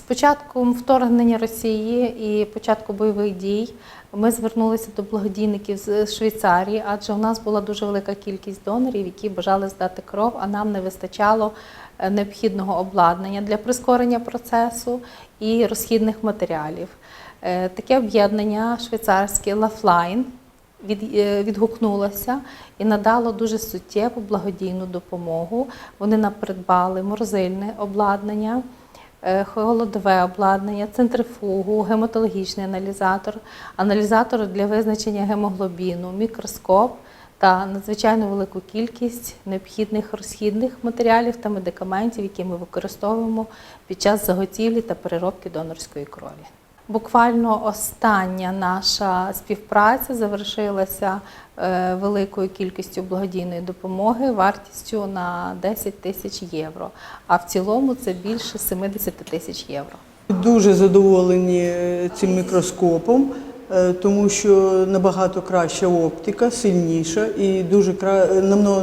З початком вторгнення Росії і початку бойових дій ми звернулися до благодійників з Швейцарії, адже у нас була дуже велика кількість донорів, які бажали здати кров, а нам не вистачало е, необхідного обладнання для прискорення процесу і розхідних матеріалів. Е, Таке об'єднання швейцарське Лафлайн е, відгукнулося і надало дуже суттєву благодійну допомогу. Вони нам придбали морозильне обладнання, холодове обладнання, центрифугу, гематологічний аналізатор, аналізатор для визначення гемоглобіну, мікроскоп та надзвичайно велику кількість необхідних розхідних матеріалів та медикаментів, які ми використовуємо під час заготівлі та переробки донорської крові. Буквально остання наша співпраця завершилася е, великою кількістю благодійної допомоги вартістю на 10 тисяч євро. А в цілому це більше 70 тисяч євро. Дуже задоволені е, цим мікроскопом, е, тому що набагато краща оптика, сильніша і дуже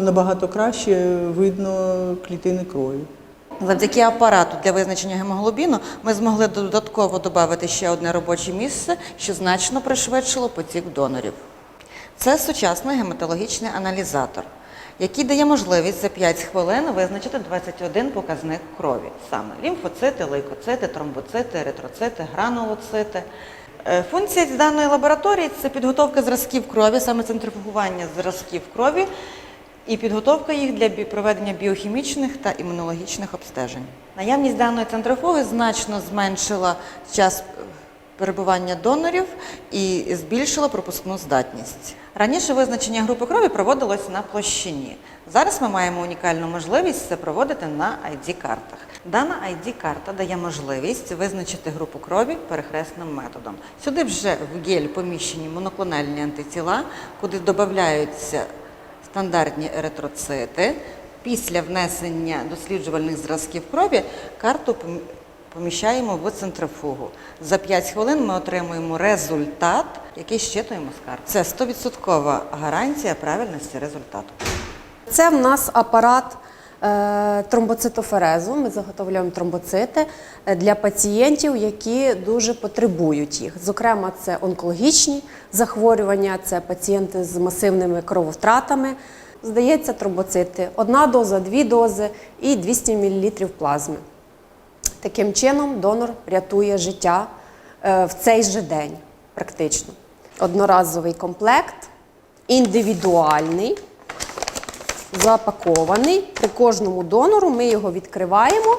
набагато краще видно клітини крові. Завдяки апарату для визначення гемоглобіну ми змогли додатково додати ще одне робоче місце, що значно пришвидшило потік донорів. Це сучасний гематологічний аналізатор, який дає можливість за 5 хвилин визначити 21 показник крові, саме лімфоцити, лейкоцити, тромбоцити, еритроцити, гранулоцити. Е, Функція даної лабораторії це підготовка зразків крові, саме центрифугування зразків крові і підготовка їх для проведення біохімічних та імунологічних обстежень. Наявність даної центрифуги значно зменшила час е, перебування донорів і збільшила пропускну здатність. Раніше визначення групи крові проводилось на площині. Зараз ми маємо унікальну можливість це проводити на ID-картах. Дана ID-карта дає можливість визначити групу крові перехресним методом. Сюди вже в гель поміщені моноклональні антитіла, куди додаються стандартні еритроцити. Після внесення досліджувальних зразків крові карту поміщаємо в центрифугу. За 5 хвилин ми отримуємо результат, який щитуємо з карти. Це 100% гарантія правильності результату. Це в нас апарат тромбоцитоферезу. Ми заготовляємо тромбоцити е, для пацієнтів, які дуже потребують їх. Зокрема, це онкологічні захворювання, це пацієнти з масивними крововтратами. Здається, тромбоцити. Одна доза, дві дози і 200 мл плазми. Таким чином, донор рятує життя е, в цей же день, практично. Одноразовий комплект, індивідуальний, запакований. При кожному донору ми його відкриваємо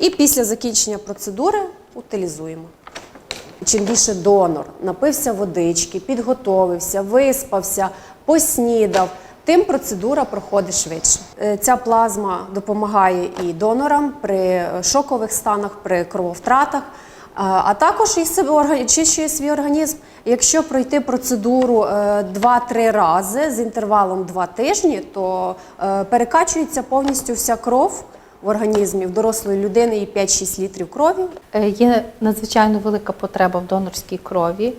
і після закінчення процедури утилізуємо. Чим більше донор напився водички, підготовився, виспався, поснідав, тим процедура проходить швидше. Е, Ця плазма допомагає і донорам при шокових станах, при крововтратах, а також і очищує свій організм. Якщо пройти процедуру е, 2-3 рази з інтервалом 2 тижні, то е, перекачується повністю вся кров в організмі в дорослої людини і 5-6 літрів крові. Е, Є надзвичайно велика потреба в донорській крові,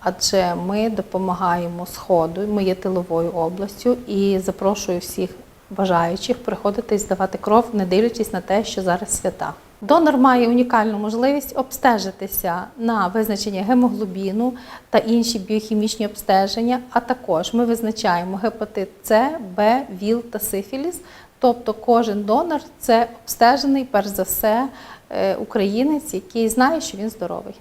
адже ми допомагаємо Сходу, ми є тиловою областю і запрошую всіх бажаючих приходити і здавати кров, не дивлячись на те, що зараз свята. Донор має унікальну можливість обстежитися на визначення гемоглобіну та інші біохімічні обстеження, а також ми визначаємо гепатит С, Б, ВІЛ та сифіліс. Тобто кожен донор це обстежений, перш за все, е, українець, який знає, що він здоровий.